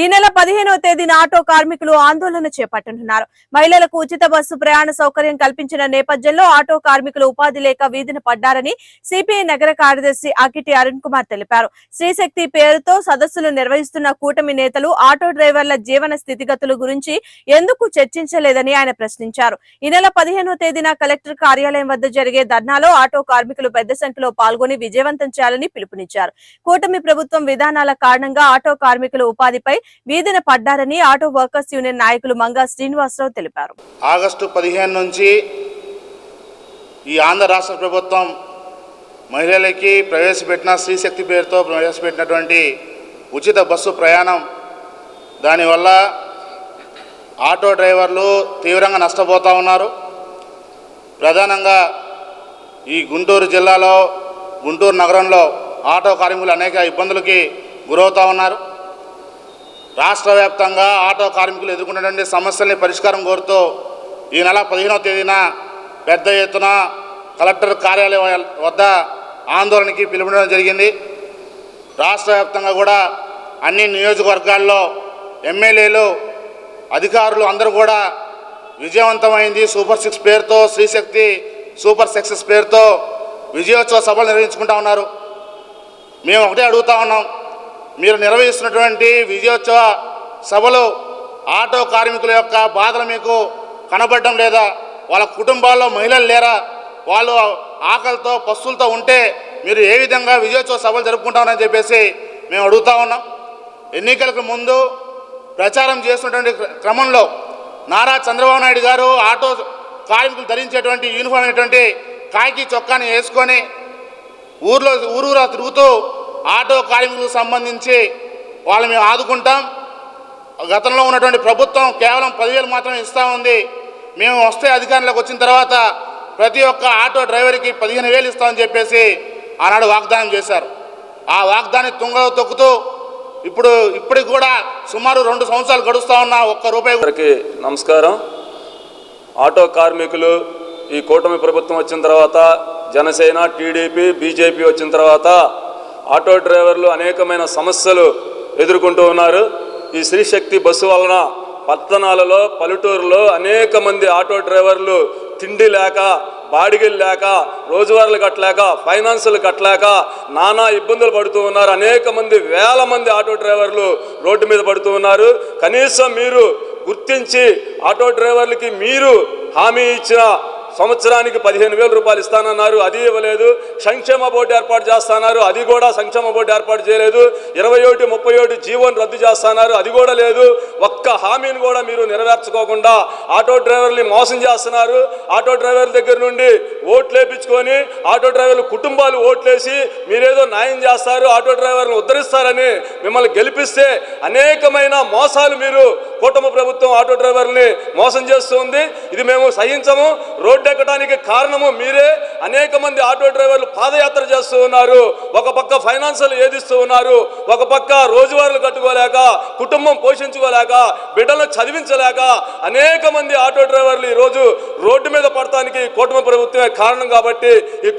ఈ నెల పదిహేనవ తేదీన ఆటో కార్మికులు ఆందోళన చేపట్టనున్నారు. మహిళలకు ఉచిత బస్సు ప్రయాణ సౌకర్యం కల్పించిన నేపథ్యంలో ఆటో కార్మికులు ఉపాధి లేక వీధిన పడ్డారని సిపిఐ నగర కార్యదర్శి అకిటి అరుణ్ కుమార్ తెలిపారు. శ్రీశక్తి పేరుతో సదస్సులు నిర్వహిస్తున్న కూటమి నేతలు ఆటో డ్రైవర్ల జీవన స్థితిగతుల గురించి ఎందుకు చర్చించలేదని ఆయన ప్రశ్నించారు. ఈ నెల పదిహేనవ తేదీన కలెక్టర్ కార్యాలయం వద్ద జరిగే ధర్నాలో ఆటో కార్మికులు పెద్ద సంఖ్యలో పాల్గొని విజయవంతం చేయాలని పిలుపునిచ్చారు. కూటమి ప్రభుత్వం విధానాల కారణంగా ఆటో కార్మికుల ఉపాధిపై వీధిన పడ్డారని ఆటో వర్కర్స్ యూనియన్ నాయకులు మంగా శ్రీనివాసరావు తెలిపారు. ఆగస్టు పదిహేను నుంచి ఈ ఆంధ్ర రాష్ట్ర ప్రభుత్వం మహిళలకి ప్రవేశపెట్టిన స్త్రీశక్తి పేరుతో ప్రవేశపెట్టినటువంటి ఉచిత బస్సు ప్రయాణం దానివల్ల ఆటో డ్రైవర్లు తీవ్రంగా నష్టపోతూ ఉన్నారు. ప్రధానంగా ఈ గుంటూరు జిల్లాలో గుంటూరు నగరంలో ఆటో కార్మికులు అనేక ఇబ్బందులకి గురవుతూ ఉన్నారు. రాష్ట్ర వ్యాప్తంగా ఆటో కార్మికులు ఎదుర్కొన్నటువంటి సమస్యల్ని పరిష్కారం కోరుతూ ఈ నెల పదిహేనవ తేదీన పెద్ద ఎత్తున కలెక్టర్ కార్యాలయం వద్ద ఆందోళనకి పిలుపునడం జరిగింది. రాష్ట్ర వ్యాప్తంగా కూడా అన్ని నియోజకవర్గాల్లో ఎమ్మెల్యేలు అధికారులు అందరూ కూడా విజయవంతమైంది సూపర్ సిక్స్ పేరుతో శ్రీశక్తి సూపర్ సక్సెస్ పేరుతో విజయోత్సవ సభలు నిర్వహించుకుంటా ఉన్నారు. మేము ఒకటే అడుగుతా ఉన్నాం. మీరు నిర్వహిస్తున్నటువంటి విజయోత్సవ సభలు ఆటో కార్మికుల యొక్క బాధలు మీకు కనబడడం లేదా వాళ్ళ కుటుంబాల్లో మహిళలు లేరా వాళ్ళు ఆకలితో పస్తులతో ఉంటే మీరు ఏ విధంగా విజయోత్సవ సభలు జరుపుకుంటామని చెప్పేసి మేము అడుగుతా ఉన్నాం. ఎన్నికలకు ముందు ప్రచారం చేస్తున్నటువంటి క్రమంలో నారా చంద్రబాబు నాయుడు గారు ఆటో కార్మికులు ధరించేటువంటి యూనిఫామ్ అయినటువంటి కాకి చొక్కాని వేసుకొని ఊర్లో ఊరూరా తిరుగుతూ ఆటో కార్మికులకు సంబంధించి వాళ్ళు మేము ఆదుకుంటాం. గతంలో ఉన్నటువంటి ప్రభుత్వం కేవలం పదివేలు మాత్రమే ఇస్తూ ఉంది. మేము వస్తే అధికారంలోకి వచ్చిన తర్వాత ప్రతి ఒక్క ఆటో డ్రైవర్కి పదిహేను వేలు ఇస్తామని చెప్పేసి ఆనాడు వాగ్దానం చేశారు. ఆ వాగ్దాన్ని తుంగలో తొక్కుతూ ఇప్పుడు ఇప్పటికి కూడా సుమారు రెండు సంవత్సరాలు గడుస్తూ ఉన్న ఒక్క రూపాయి నమస్కారం. ఆటో కార్మికులు ఈ కూటమి ప్రభుత్వం వచ్చిన తర్వాత జనసేన టీడీపీ బీజేపీ వచ్చిన తర్వాత ఆటో డ్రైవర్లు అనేకమైన సమస్యలు ఎదుర్కొంటూ ఉన్నారు. ఈ శ్రీశక్తి బస్సు వలన పట్టణాలలో పల్లెటూరులో అనేక మంది ఆటో డ్రైవర్లు తిండి లేక బాడిగలు లేక రోజువారీలు కట్టలేక ఫైనాన్సులు కట్టలేక నానా ఇబ్బందులు పడుతూ ఉన్నారు. అనేక మంది వేల మంది ఆటో డ్రైవర్లు రోడ్డు మీద పడుతూ ఉన్నారు. కనీసం మీరు గుర్తించి ఆటో డ్రైవర్లకి మీరు హామీ ఇచ్చిన సంవత్సరానికి పదిహేను వేల రూపాయలు ఇస్తానన్నారు అది ఇవ్వలేదు. సంక్షేమ బోర్డు ఏర్పాటు చేస్తున్నారు అది కూడా సంక్షేమ బోర్డు ఏర్పాటు చేయలేదు. ఇరవై ఒకటి ముప్పై ఒకటి జీవోని రద్దు చేస్తున్నారు అది కూడా లేదు. ఒక్క హామీని కూడా మీరు నెరవేర్చుకోకుండా ఆటో డ్రైవర్ని మోసం చేస్తున్నారు. ఆటో డ్రైవర్ దగ్గర నుండి ఓట్లు వేపించుకొని ఆటో డ్రైవర్ల కుటుంబాలు ఓట్లేసి మీరేదో న్యాయం చేస్తారు ఆటో డ్రైవర్లను ఉద్ధరిస్తారని మిమ్మల్ని గెలిపిస్తే అనేకమైన మోసాలు మీరు కూటమి ప్రభుత్వం ఆటో డ్రైవర్ని మోసం చేస్తుంది. ఇది మేము సహించము. రోడ్డు ఎక్కడానికి కారణము మీరే. అనేక మంది ఆటో డ్రైవర్లు పాదయాత్ర చేస్తూ ఉన్నారు. ఒక పక్క ఫైనాన్షియల్ ఏదిస్తూ ఉన్నారు. ఒక పక్క రోజువారీలు కట్టుకోలేక కుటుంబం పోషించుకోలేక బిడ్డలను చదివించలేక అనేక మంది ఆటో డ్రైవర్లు ఈరోజు రోడ్డు మీద పడటానికి కూటమి ప్రభుత్వమే కారణం కాబట్టి ఈ